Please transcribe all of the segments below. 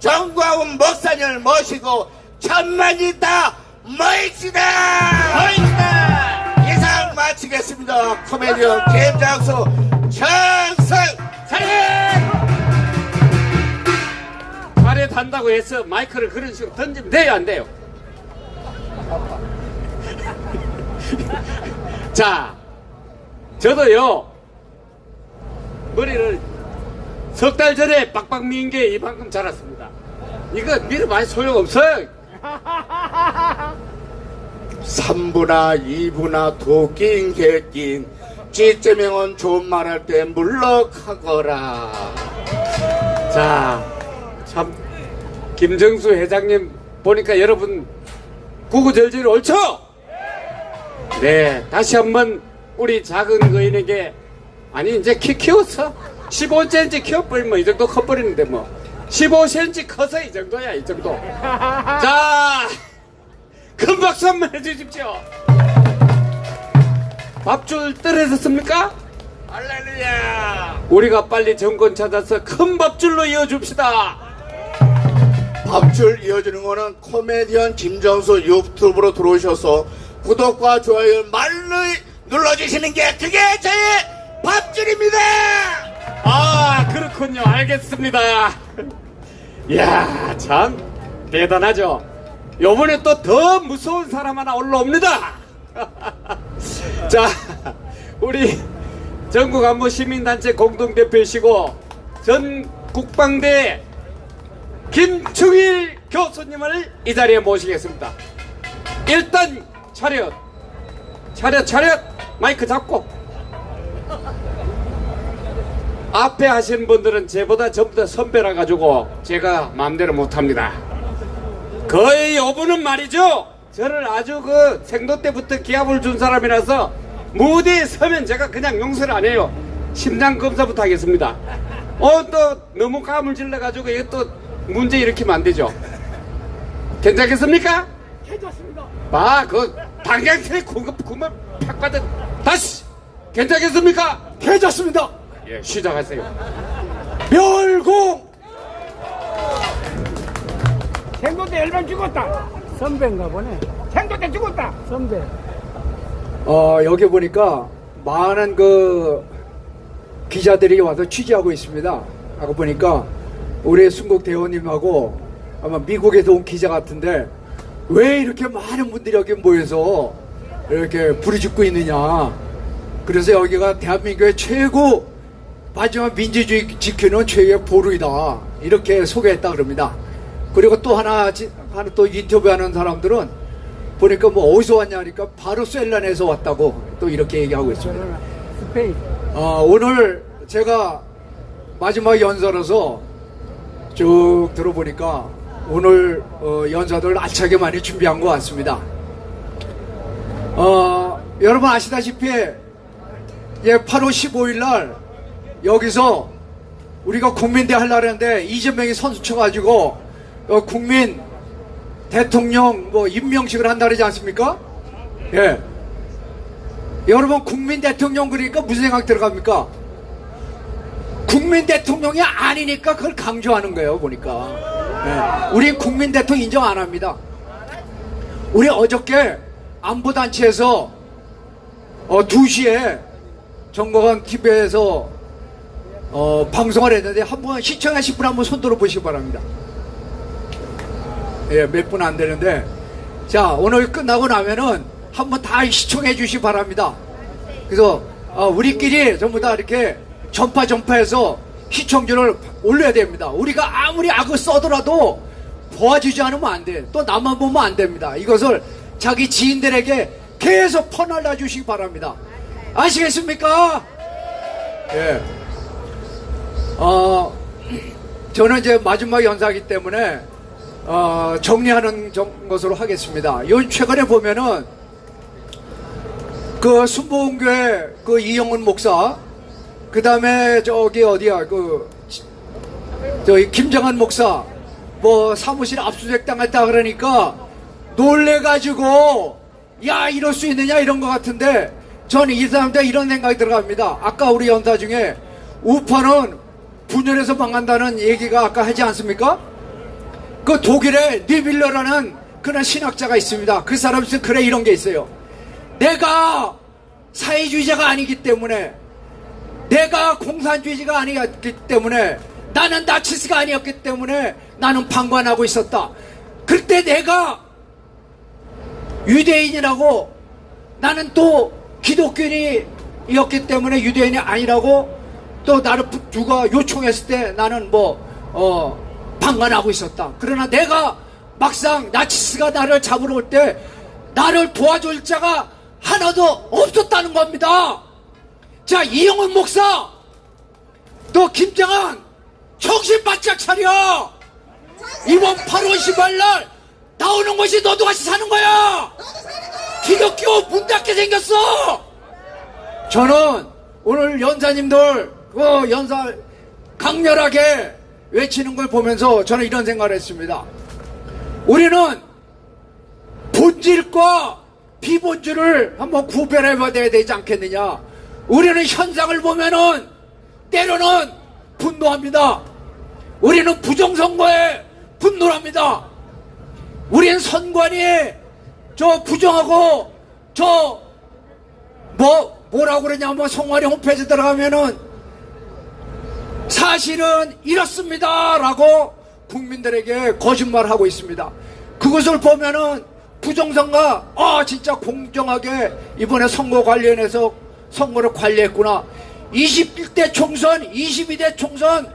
정광훈 목사님을 모시고 천만이 다 모입시다! 모입시다! 이상 마치겠습니다. 코미디언 김장수 정성 차렷! 발에 단다고 해서 마이크를 그런 식으로 던지면 돼요 안 돼요? 자 저도요 머리를 석 달 전에 빡빡 미인 게 이만큼 자랐습니다 이거 밀어봐야 소용없어요 3부나 2부나 도낀 개낀 찌쩌명은 좋은 말 할 때 물러가거라 자, 참 김정수 회장님 보니까 여러분 구구절절 옳죠? 네, 다시 한번 우리 작은 거인에게 아니 이제 키 키웠어? 15cm 키워버리면 이 정도 커버리는데 뭐 15cm 커서 이 정도야 이 정도. 자, 큰 박수 한번 해주십시오. 밥줄 떨어졌습니까? 할렐루야 우리가 빨리 정권 찾아서 큰 밥줄로 이어줍시다. 밥줄 이어주는 거는 코미디언 김정수 유튜브로 들어오셔서 구독과 좋아요 말로 눌러주시는 게 그게 저의 밥줄입니다 아, 그렇군요. 알겠습니다. 이야, 참 대단하죠. 요번에 또 더 무서운 사람 하나 올라옵니다. 자, 우리 전국 안보 시민단체 공동대표이시고 전 국방대 김충일 교수님을 이 자리에 모시겠습니다. 일단 차렷, 차렷, 차렷, 마이크 잡고 앞에 하신 분들은 저보다 전부 다 선배라 가지고 제가 마음대로 못합니다. 거의 5분은 말이죠. 저를 아주 그 생도 때부터 기합을 준 사람이라서 무대에 서면 제가 그냥 용서를 안 해요. 심장 검사부터 하겠습니다. 어 또 너무 감을 질러 가지고 이거 또 문제 일으키면 안 되죠. 괜찮겠습니까? 해줬습니다. 봐, 그 방향틀에 공급 구만 팍 받은 다시 괜찮겠습니까? 해줬습니다. 예, 시작하세요. 멸공. 생도 때 열반 죽었다. 선배인가 보네. 생도 때 죽었다. 선배. 어, 여기 보니까 많은 그 기자들이 와서 취재하고 있습니다. 하고 보니까 우리 순국 대원님하고 아마 미국에서 온 기자 같은데 왜 이렇게 많은 분들이 여기 모여서 이렇게 부르짖고 있느냐. 그래서 여기가 대한민국의 최고 마지막 민주주의 지키는 최고의 보루이다. 이렇게 소개했다 그럽니다. 그리고 또 하나, 지- 하나 또 인터뷰하는 사람들은 보니까 뭐 어디서 왔냐 하니까 바로 셀란에서 왔다고 또 이렇게 얘기하고 있습니다. 어, 오늘 제가 마지막 연사로서 쭉 들어보니까 오늘 어, 연사들 알차게 많이 준비한 것 같습니다. 어, 여러분 아시다시피 예, 8월 15일 날 여기서 우리가 국민대 하려고 했는데 이재명이 선수 쳐가지고 어, 국민 대통령 뭐 임명식을 한다 그러지 않습니까? 예. 여러분 국민 대통령 그러니까 무슨 생각 들어갑니까? 국민 대통령이 아니니까 그걸 강조하는 거예요 보니까 예. 우린 국민 대통령 인정 안 합니다 우리 어저께 안보단체에서 어, 2시에 정거관 TV에서 어, 방송을 했는데 한번 시청하신 분 한번 손들어 보시기 바랍니다 예, 몇 분 안 되는데 자 오늘 끝나고 나면은 한번 다 시청해 주시 바랍니다. 그래서 어, 우리끼리 전부 다 이렇게 전파 전파해서 시청률을 올려야 됩니다. 우리가 아무리 악을 써더라도 도와주지 않으면 안 돼. 또 나만 보면 안 됩니다. 이것을 자기 지인들에게 계속 퍼날라 주시기 바랍니다. 아시겠습니까? 예. 어, 저는 이제 마지막 연사이기 때문에 어, 정리하는 정- 것으로 하겠습니다. 요 최근에 보면은 그 순복음교회 그 이영훈 목사, 그 다음에 저기 어디야 그 저기 김정한 목사 뭐 사무실 압수수색 당했다 그러니까 놀래가지고 야 이럴 수 있느냐 이런 것 같은데 저는 이 사람들 이런 생각이 들어갑니다. 아까 우리 연사 중에 우파는 분열해서 망한다는 얘기가 아까 하지 않습니까? 그 독일에 니빌러라는 그런 신학자가 있습니다. 그 사람 쓴 글에 이런 게 있어요. 내가 사회주의자가 아니기 때문에 내가 공산주의자가 아니었기 때문에 나는 나치스가 아니었기 때문에 나는 방관하고 있었다. 그때 내가 유대인이라고 나는 또 기독교인이었기 때문에 유대인이 아니라고 또 나를 부- 누가 요청했을 때 나는 뭐, 어, 방관하고 있었다. 그러나 내가 막상 나치스가 나를 잡으러 올 때 나를 도와줄 자가 하나도 없었다는 겁니다. 자, 이영훈 목사, 또 김장한, 정신 바짝 차려! 이번 8월 10일 날 나오는 것이 너도 같이 사는 거야! 기독교 문 닫게 생겼어! 저는 오늘 연사님들, 그 연사 강렬하게 외치는 걸 보면서 저는 이런 생각을 했습니다. 우리는 본질과 비본질을 한번 구별해 봐야 되지 않겠느냐. 우리는 현상을 보면은 때로는 분노합니다. 우리는 부정선거에 분노합니다. 우리는 선관위 저 부정하고 저 뭐 뭐라고 그러냐면 송화리 홈페이지 들어가면은 사실은 이렇습니다 라고 국민들에게 거짓말하고 있습니다. 그것을 보면은 부정선거 아 진짜 공정하게 이번에 선거 관련해서 선거를 관리했구나. 21대 총선, 22대 총선,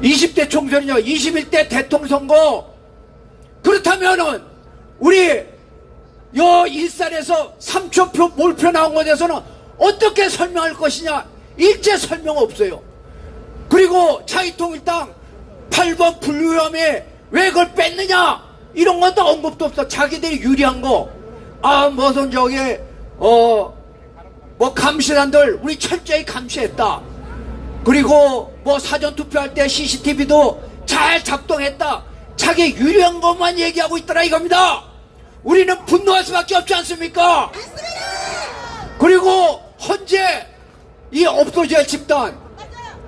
20대 총선이요, 21대 대통령 선거 그렇다면은 우리 요 일산에서 3초표 몰표 나온 것에 대해서는 어떻게 설명할 것이냐 일제 설명 없어요. 그리고 자유통일당 8번 분류함에 왜 그걸 뺐느냐? 이런 것도 언급도 없어. 자기들이 유리한 거아 무슨 저기 어뭐 감시단들 우리 철저히 감시했다. 그리고 뭐 사전 투표할 때 CCTV도 잘 작동했다. 자기 유리한 것만 얘기하고 있더라 이겁니다. 우리는 분노할 수밖에 없지 않습니까? 그리고 현재 이 없어져야 집단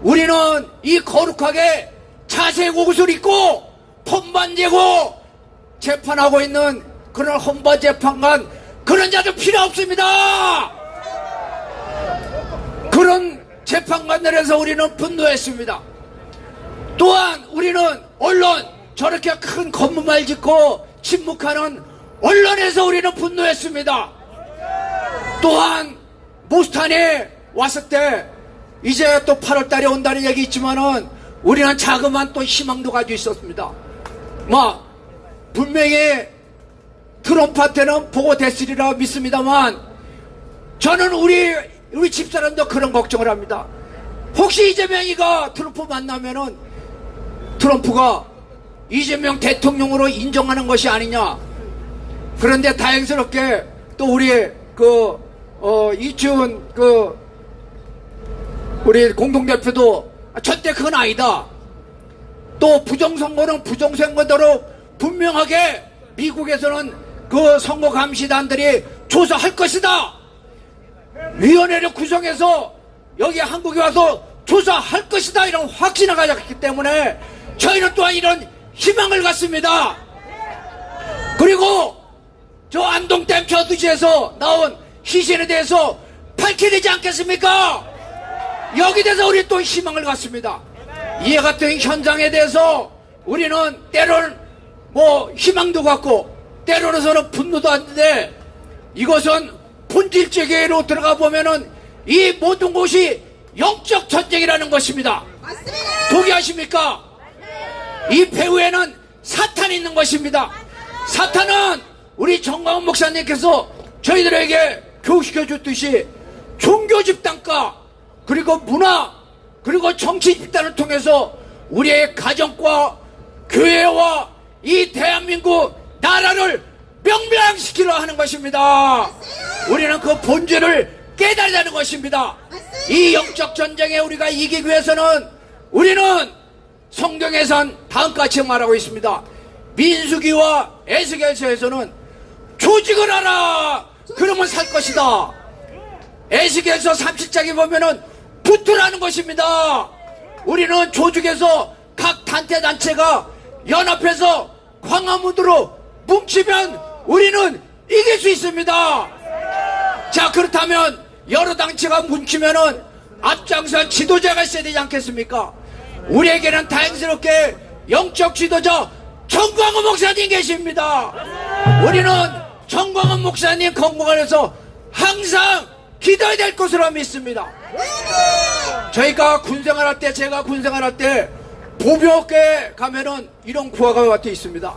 우리는 이 거룩하게 자색 옷을 입고 폰만 재고 재판하고 있는 그런 헌법 재판관 그런 자들 필요 없습니다. 그런 재판관들에서 우리는 분노했습니다. 또한 우리는 언론 저렇게 큰 건물만 짓고 침묵하는 언론에서 우리는 분노했습니다. 또한 모스탄에 왔을 때 이제 또 8월 달에 온다는 얘기 있지만은 우리는 자그마한 또 희망도 가지고 있었습니다. 뭐 분명히 트럼프한테는 보고됐으리라 믿습니다만 저는 우리 우리 집사람도 그런 걱정을 합니다. 혹시 이재명이가 트럼프 만나면은 트럼프가 이재명 대통령으로 인정하는 것이 아니냐. 그런데 다행스럽게 또 우리 그, 어, 이춘 그, 우리 공동대표도 아, 절대 그건 아니다. 또 부정선거는 부정선거대로 분명하게 미국에서는 그 선거 감시단들이 조사할 것이다. 위원회를 구성해서 여기 한국에 와서 조사할 것이다. 이런 확신을 가졌기 때문에 저희는 또한 이런 희망을 갖습니다. 그리고 저 안동댐 저수지에서 나온 희생에 대해서 밝혀야 되지 않겠습니까? 여기 대해서 우리 또 희망을 갖습니다. 이에 같은 현장에 대해서 우리는 때로는 뭐 희망도 갖고 때로는 분노도 하는데 이것은 본질적으로 들어가 보면은 이 모든 곳이 영적 전쟁이라는 것입니다. 동의하십니까? 이 배후에는 사탄이 있는 것입니다. 사탄은 우리 정광훈 목사님께서 저희들에게 교육시켜 줬듯이 종교 집단과 그리고 문화 그리고 정치 집단을 통해서 우리의 가정과 교회와 이 대한민국 나라를 명명시키려 하는 것입니다. 우리는 그 본질을 깨달으려는 것입니다. 이 영적 전쟁에 우리가 이기기 위해서는 우리는 성경에선 다음같이 말하고 있습니다. 민수기와 에스겔서에서는 조직을 하라. 그러면 살 것이다. 에스겔서 37장에 보면은 붙으라는 것입니다. 우리는 조직에서 각 단체 단체가 연합해서 광화문으로 뭉치면 우리는 이길 수 있습니다. 자 그렇다면 여러 당체가 뭉치면은 앞장선 지도자가 있어야 되지 않겠습니까? 우리에게는 다행스럽게 영적 지도자 정광훈 목사님 계십니다. 우리는 정광훈 목사님 건강을 서 항상 기도해야 될 것으로 믿습니다. 저희가 군생활 할 때, 제가 군생활 할 때, 보병학교에 가면은 이런 구화가 같아 있습니다.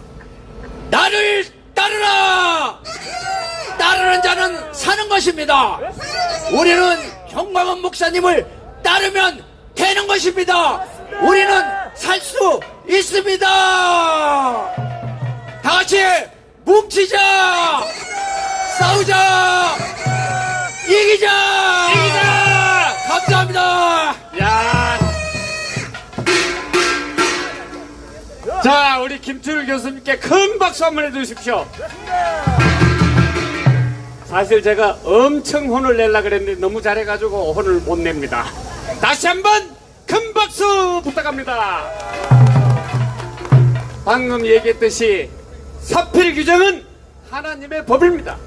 나를 따르라! 따르는 자는 사는 것입니다. 우리는 정광훈 목사님을 따르면 되는 것입니다. 우리는 살 수 있습니다. 다 같이 뭉치자! 싸우자! 이기자! 이기자! 감사합니다. 야. 자, 우리 김철 교수님께 큰 박수 한 번 해주십시오. 사실 제가 엄청 혼을 내려 그랬는데 너무 잘해가지고 혼을 못 냅니다. 다시 한번 큰 박수 부탁합니다. 방금 얘기했듯이 사필 규정은 하나님의 법입니다.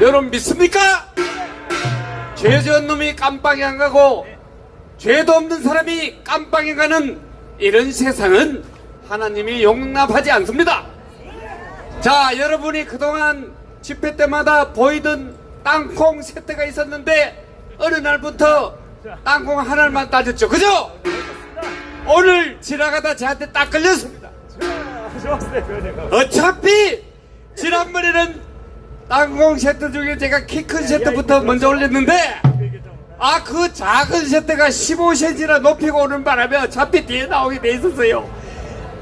여러분 믿습니까? 죄 지은 놈이 깜빵에 안 가고 죄도 없는 사람이 깜빵에 가는 이런 세상은 하나님이 용납하지 않습니다. 자, 여러분이 그동안 집회 때마다 보이던 땅콩 세트가 있었는데 어느 날부터 땅콩 하나만 따졌죠. 그죠? 오늘 지나가다 저한테 딱 걸렸습니다. 어차피 지난번에는 땅콩 세트 중에 제가 키 큰 세트부터 먼저 올렸는데 아 그 작은 세트가 15cm나 높이고 오는 바람에 어차피 뒤에 나오게 돼 있었어요.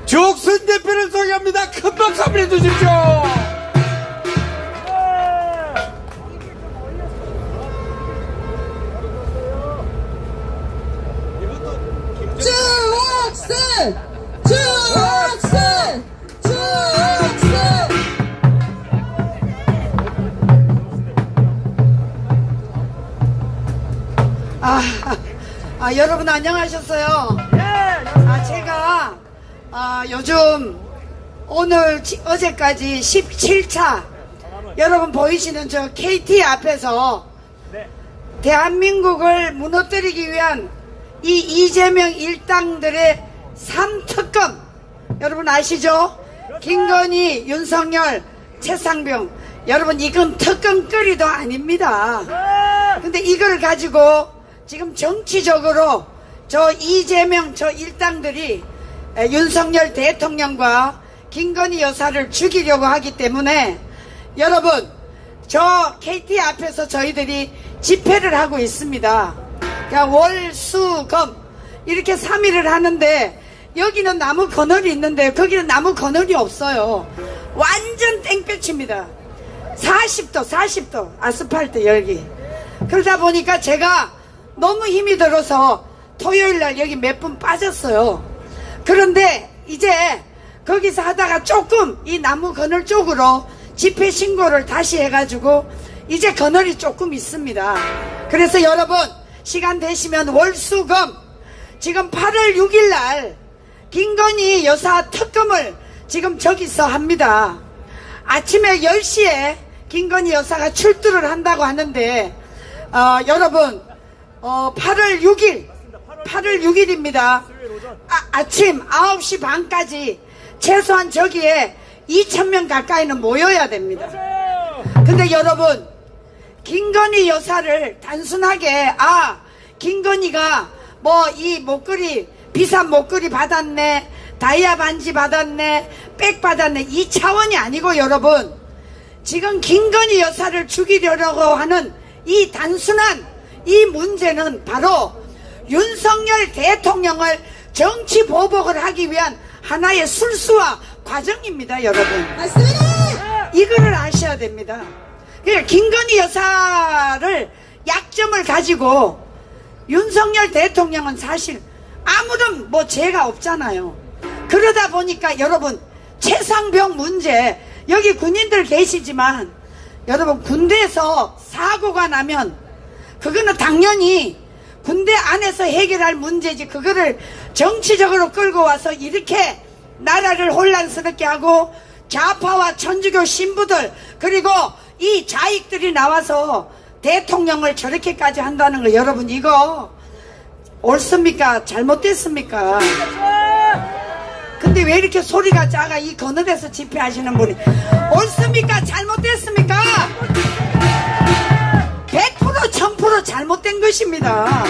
죽순 대표를 소개합니다. 큰 박수 한번 해주십시오 아, 여러분 안녕하셨어요? 아, 제가 아, 요즘 오늘 지- 어제까지 17차 여러분 보이시는 저 KT 앞에서 대한민국을 무너뜨리기 위한 이 이재명 일당들의 삼특검 여러분 아시죠? 김건희, 윤석열, 최상병 여러분 이건 특검거리도 아닙니다. 근데 이걸 가지고 지금 정치적으로 저 이재명 저 일당들이 에, 윤석열 대통령과 김건희 여사를 죽이려고 하기 때문에 여러분 저 KT 앞에서 저희들이 집회를 하고 있습니다. 그러니까 월, 수, 검 이렇게 3일을 하는데 여기는 나무 그늘이 있는데 거기는 나무 그늘이 없어요. 완전 땡볕입니다. 40도, 40도 아스팔트 열기. 그러다 보니까 제가 너무 힘이 들어서 토요일 날 여기 몇 분 빠졌어요. 그런데 이제 거기서 하다가 조금 이 나무 그늘 쪽으로 집회 신고를 다시 해가지고 이제 그늘이 조금 있습니다. 그래서 여러분 시간 되시면 월수금 지금 8월 6일 날 김건희 여사 특검을 지금 저기서 합니다. 아침에 10시에 김건희 여사가 출두를 한다고 하는데 어, 여러분 어, 8월 6일 8월 6일입니다. 아, 아침 9시 반까지 최소한 저기에 2천명 가까이는 모여야 됩니다. 근데 여러분 김건희 여사를 단순하게 아 김건희가 뭐 이 목걸이 비싼 목걸이 받았네 다이아 반지 받았네 백 받았네 이 차원이 아니고 여러분 지금 김건희 여사를 죽이려고 하는 이 단순한 이 문제는 바로 윤석열 대통령을 정치 보복을 하기 위한 하나의 술수와 과정입니다 여러분 맞습니다! 이거를 아셔야 됩니다. 그러니까 김건희 여사를 약점을 가지고 윤석열 대통령은 사실 아무런 뭐 죄가 없잖아요. 그러다 보니까 여러분 최상병 문제 여기 군인들 계시지만 여러분 군대에서 사고가 나면 그거는 당연히 군대 안에서 해결할 문제지 그거를 정치적으로 끌고 와서 이렇게 나라를 혼란스럽게 하고 좌파와 천주교 신부들 그리고 이 자익들이 나와서 대통령을 저렇게까지 한다는 거 여러분 이거 옳습니까? 잘못됐습니까? 근데 왜 이렇게 소리가 작아 이 거느에서 집회하시는 분이 옳습니까? 잘못됐습니까? 100% 1000% 잘못된 것입니다.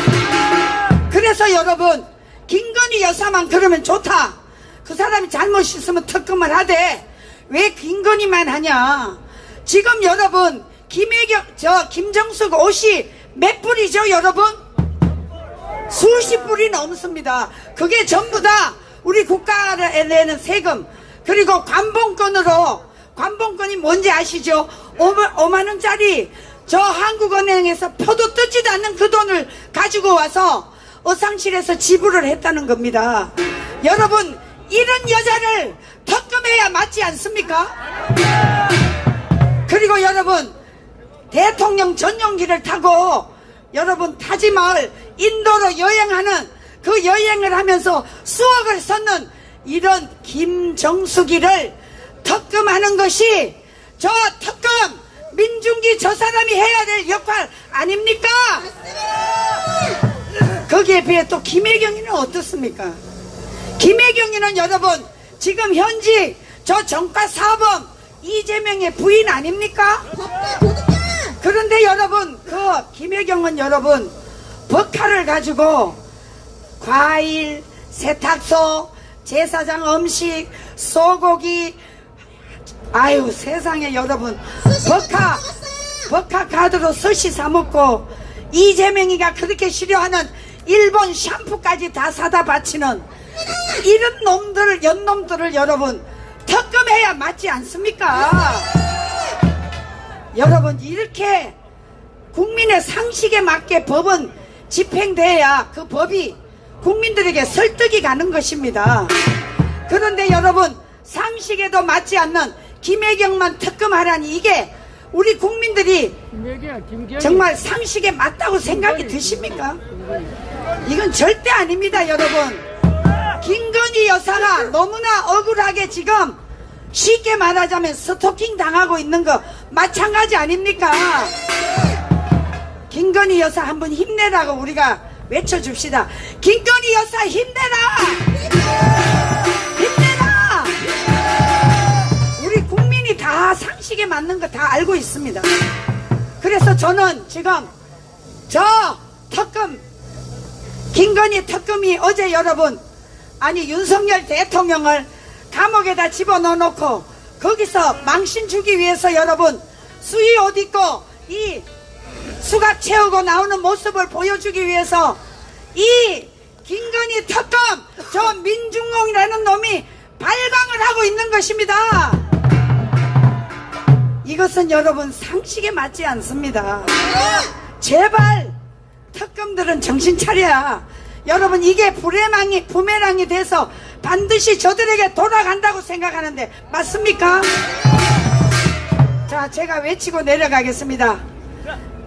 그래서 여러분 김건희 여사만 그러면 좋다. 그 사람이 잘못 있으면 특검을 하되 왜 김건희만 하냐? 지금 여러분 김혜경 저 김정숙 옷이 몇 불이죠, 여러분? 수십 불이 넘습니다. 그게 전부 다 우리 국가에 내는 세금 그리고 관봉권으로 관봉권이 뭔지 아시죠? 5만, 5만 원짜리 저 한국은행에서 표도 뜯지도 않는 그 돈을 가지고 와서 어상실에서 지불을 했다는 겁니다. 여러분 이런 여자를 특검해야 맞지 않습니까? 그리고 여러분 대통령 전용기를 타고 여러분 타지마을 인도로 여행하는 그 여행을 하면서 수억을 썼는 이런 김정숙이를 특검하는 것이 저 특검 민중기 저 사람이 해야 될 역할 아닙니까? 거기에 비해 또 김혜경이는 어떻습니까? 김혜경이는 여러분 지금 현직 저 정가 사범 이재명의 부인 아닙니까? 그런데 여러분 그 김혜경은 여러분 법카를 가지고 과일 세탁소 제사장 음식 소고기 아유 세상에 여러분 법카 법카 카드로 스시 사 먹고 이재명이가 그렇게 싫어하는 일본 샴푸까지 다 사다 바치는 이런 놈들 연놈들을 여러분 특검해야 맞지 않습니까? 여러분 이렇게 국민의 상식에 맞게 법은 집행돼야 그 법이 국민들에게 설득이 가는 것입니다. 그런데 여러분 상식에도 맞지 않는 김혜경만 특검하라니 이게 우리 국민들이. 정말 상식에 맞다고 생각이 드십니까? 이건 절대 아닙니다, 여러분. 김건희 여사가 너무나 억울하게 지금 쉽게 말하자면 스토킹 당하고 있는 거 마찬가지 아닙니까? 김건희 여사 한번 힘내라고 우리가 외쳐줍시다. 김건희 여사! 힘내라! 다 상식에 맞는 거 다 알고 있습니다. 그래서 저는 지금 저 특검 김건희 특검이 어제 여러분 아니 윤석열 대통령을 감옥에다 집어넣어 놓고 거기서 망신 주기 위해서 여러분 수위 옷 입고 이 수갑 채우고 나오는 모습을 보여주기 위해서 이 김건희 특검 저 민중공이라는 놈이 발광을 하고 있는 것입니다. 이것은 여러분 상식에 맞지 않습니다. 제발 특검들은 정신 차려야 여러분 이게 부메랑이 부메랑이 돼서 반드시 저들에게 돌아간다고 생각하는데 맞습니까? 자 제가 외치고 내려가겠습니다.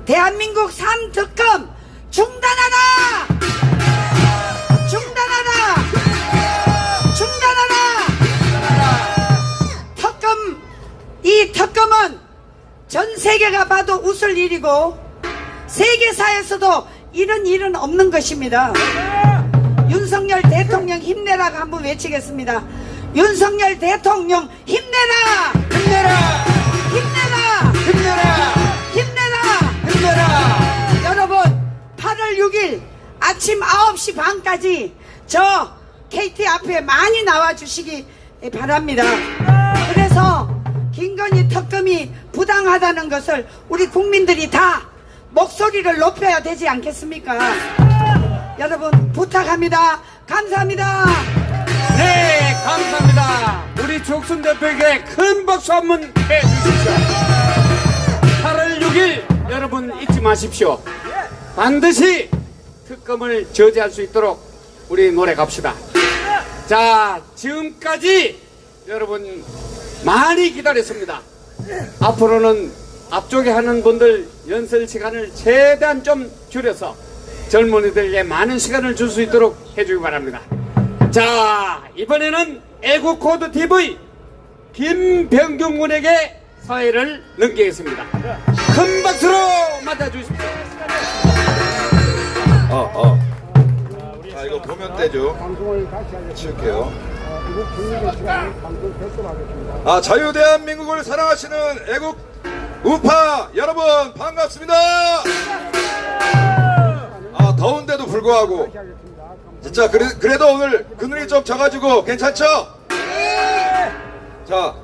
대한민국 삼특검 중단하라! 중단하라! 중단하라! 특검 이 특검은 전 세계가 봐도 웃을 일이고 세계사에서도 이런 일은 없는 것입니다. 윤석열 대통령 힘내라고 한번 외치겠습니다. 윤석열 대통령 힘내라! 힘내라! 힘내라! 힘내라! 힘내라! 힘내라! 여러분 8월 6일 아침 9시 반까지 저 KT 앞에 많이 나와 주시기 바랍니다. 김건희 특검이 부당하다는 것을 우리 국민들이 다 목소리를 높여야 되지 않겠습니까? 여러분 부탁합니다. 감사합니다. 네, 감사합니다. 우리 족순 대표에게 큰 박수 한 번 해주십시오. 8월 6일 여러분 잊지 마십시오. 반드시 특검을 저지할 수 있도록 우리 노래 갑시다. 자, 지금까지 여러분 많이 기다렸습니다. 앞으로는 앞쪽에 하는 분들 연설 시간을 최대한 좀 줄여서 젊은이들에게 많은 시간을 줄 수 있도록 해주기 바랍니다. 자, 이번에는 애국코드 TV 김병경 군에게 사회를 넘기겠습니다. 큰 박수로 맞아주십시오. 어, 어. 자, 이거 보면 되죠. 방송을 같이 하겠습니다. 치울게요. 아, 자유 대한민국을 사랑하시는 애국 우파 여러분 반갑습니다. 아, 더운데도 불구하고. 진짜 그래, 그래도 오늘 그늘이 좀 져가지고 괜찮죠? 자,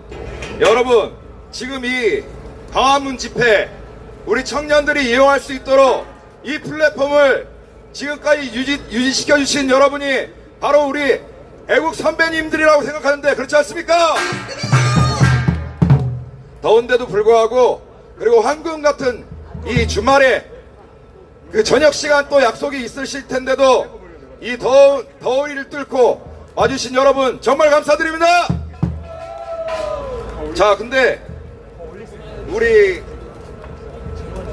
여러분 지금 이 광화문 집회 우리 청년들이 이용할 수 있도록 이 플랫폼을 지금까지 유지, 유지시켜 주신 여러분이 바로 우리 애국 선배님들이라고 생각하는데 그렇지 않습니까? 더운데도 불구하고 그리고 황금 같은 이 주말에 그 저녁 시간 또 약속이 있으실 텐데도 이 더운 더위를 뚫고 와주신 여러분 정말 감사드립니다. 자, 근데 우리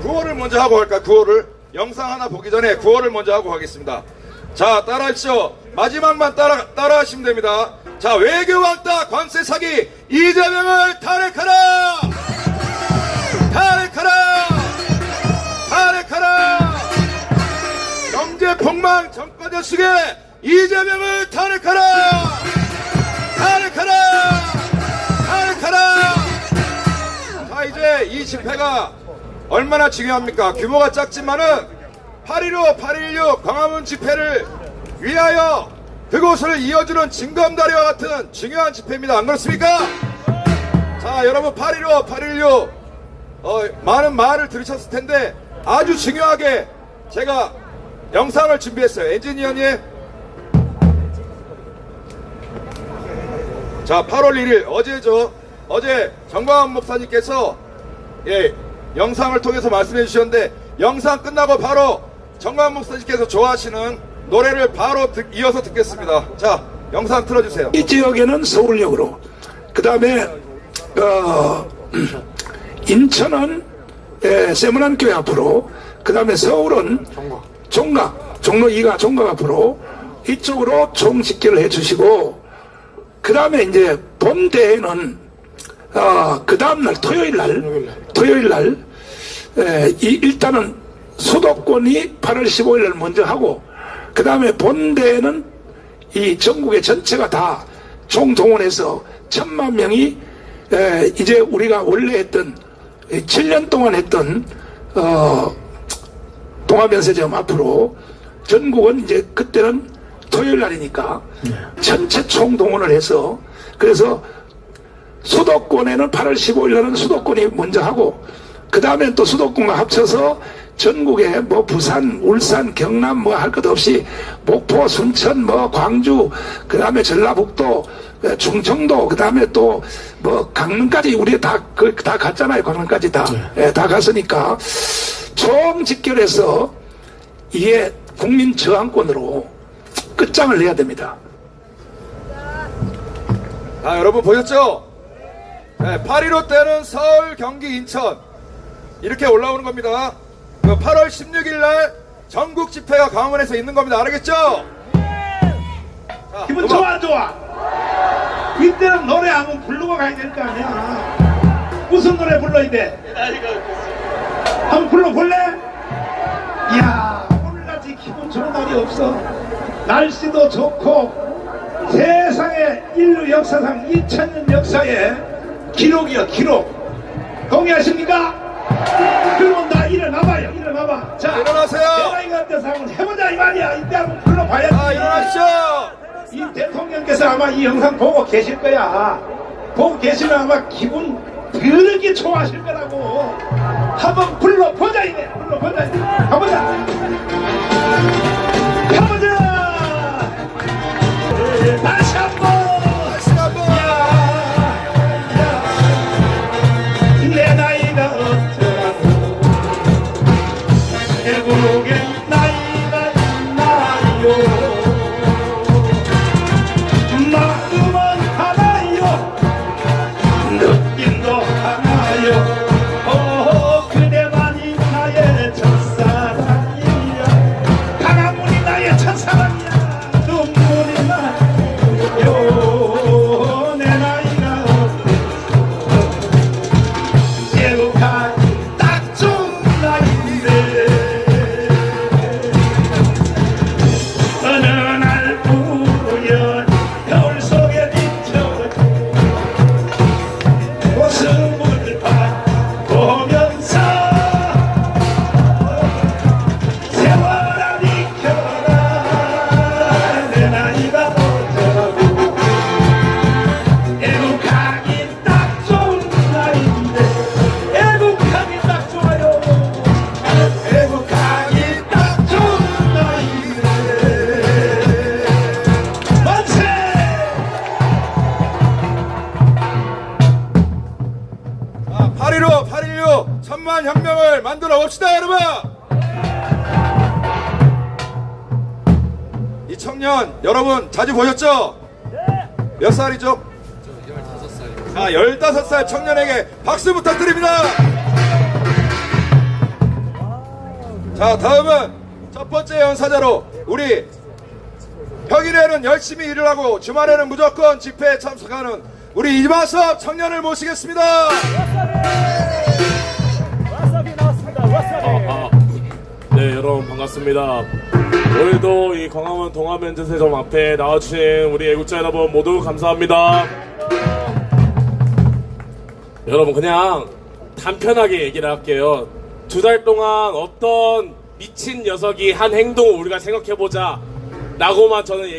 구호를 먼저 하고 갈까? 구호를 영상 하나 보기 전에 구호를 먼저 하고 가겠습니다. 자, 따라하시죠. 마지막만 따라 따라 하시면 됩니다. 자, 외교 왕따 관세 사기 이재명을 탄핵하라! 탄핵하라! 탄핵하라! 경제 폭망 정권 연속에 이재명을 탄핵하라! 탄핵하라! 탄핵하라! 자 이제 이 집회가 얼마나 중요합니까? 규모가 작지만은 8.15, 8.16 광화문 집회를 위하여 그곳을 이어주는 징검다리와 같은 중요한 집회입니다. 안 그렇습니까? 자 여러분 8.15, 8.16 어, 많은 말을 들으셨을 텐데 아주 중요하게 제가 영상을 준비했어요. 엔지니어님. 자, 8월 1일 어제죠. 어제 정광훈 목사님께서 예, 영상을 통해서 말씀해 주셨는데 영상 끝나고 바로 정광훈 목사님께서 좋아하시는 노래를 바로 듣- 이어서 듣겠습니다. 자, 영상 틀어주세요. 이 지역에는 서울역으로 그 다음에 어, 인천은 에, 세문안 교회 앞으로 그 다음에 서울은 종각 종로 2가 종각 앞으로 이쪽으로 총 집계를 해주시고 그 다음에 이제 본대회는 어, 그 다음날 토요일 날 토요일 날 에, 이, 일단은 수도권이 8월 15일 날 먼저 하고 그 다음에 본대회는 이 전국의 전체가 다 총동원해서 천만 명이 에, 이제 우리가 원래 했던 7년 동안 했던 어, 동아면세점 앞으로 전국은 이제 그때는 토요일 날이니까 전체 총동원을 해서 그래서 수도권에는 8월 15일 날은 수도권이 먼저 하고 그 다음에 또 수도권과 합쳐서 전국에 뭐 부산, 울산, 경남 뭐 할 것 없이 목포, 순천, 뭐 광주, 그 다음에 전라북도, 에, 충청도, 그 다음에 또 뭐 강릉까지 우리 다, 그, 다 갔잖아요. 강릉까지 다. 예, 다 갔으니까 총 직결해서 이게 국민 저항권으로 끝장을 내야 됩니다. 아, 여러분 보셨죠? 네, 8.15 때는 서울, 경기, 인천 이렇게 올라오는 겁니다. 그 8월 16일 날 전국 집회가 광화문에서 있는 겁니다. 알겠죠? 자, 기분. 좋아 안 좋아? 이때는 노래 한번 부르고 가야 될 거 아니야 무슨 노래 불러야 돼? 한번 불러볼래? 이야 오늘같이 기분 좋은 날이 없어 날씨도 좋고 세상의 인류 역사상 2000년 역사에 기록이야 기록 동의하십니까? 그러면 나 일어나봐요 일어나봐 자 일어나세요. 내가 같아서 한번 해보자 이 말이야 이때 한번 불러봐야 지 아, 일어나시죠! 이 대통령께서 아마 이 영상 보고 계실 거야. 보고 계시면 아마 기분 더럽게 좋아하실 거라고. 한번 불러보자, 이네. 불러보자. 이네. 가보자. 가보자! 여러분! 이 청년 여러분 자주 보셨죠? 몇 살이죠? 자, 15살 청년에게 박수 부탁드립니다. 자, 다음은 첫 번째 연사자로 우리 평일에는 열심히 일을 하고 주말에는 무조건 집회에 참석하는 우리 이마섭 청년을 모시겠습니다. 여러분 반갑습니다. 오늘도 이 광화문 동아면제세점 앞에 나와주신 우리 애국자 여러분 모두 감사합니다. 여러분 그냥 단편하게 얘기를 할게요. 두 달 동안 어떤 미친 녀석이 한 행동을 우리가 생각해보자 라고만 저는 얘기